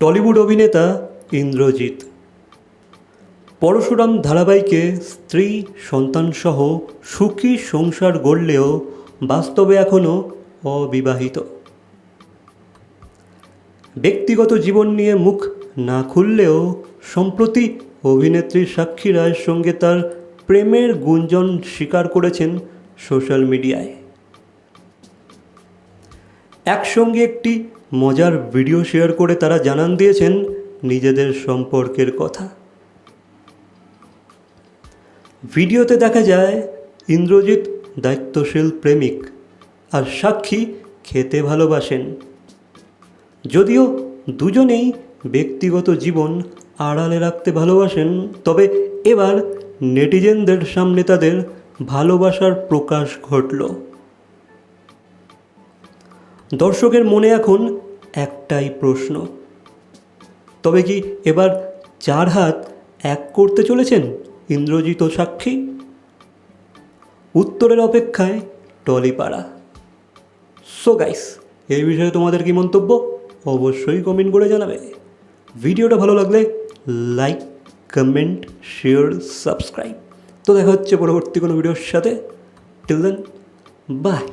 Tollywood অভিনেতা ইন্দ্রজিৎ। পরশুরাম ধারাবাহিকে স্ত্রী সন্তানসহ সুখী সংসার গড়লেও বাস্তবে এখনও অবিবাহিত। ব্যক্তিগত জীবন নিয়ে মুখ না খুললেও সম্প্রতি অভিনেত্রী সাক্ষী রায়ের সঙ্গে তার প্রেমের গুঞ্জন স্বীকার করেছেন সোশ্যাল মিডিয়ায়। একসঙ্গে একটি মজার ভিডিও শেয়ার করে তারা জানান দিয়েছেন নিজেদের সম্পর্কের কথা। ভিডিওতে দেখা যায়, ইন্দ্রজিৎ দায়িত্বশীল প্রেমিক আর সাক্ষী খেতে ভালোবাসেন। যদিও দুজনেই ব্যক্তিগত জীবন আড়ালে রাখতে ভালোবাসেন, তবে এবার নেটিজেনদের সামনে তাদের ভালোবাসার প্রকাশ ঘটল। দর্শকের মনে এখন একটাই প্রশ্ন। তবে কি এবার চার হাত এক করতে চলেছেন ইন্দ্রজিৎ সাক্ষী? উত্তরের অপেক্ষায় টলিপাড়া। সো গাইস এই বিষয়ে তোমাদের কি মন্তব্য? অবশ্যই কমেন্ট করে জানাবে। ভিডিওটা ভালো লাগলে লাইক কমেন্ট শেয়ার সাবস্ক্রাইব তো দেখা হচ্ছে পরবর্তী কোনো ভিডিওর সাথে। Till then by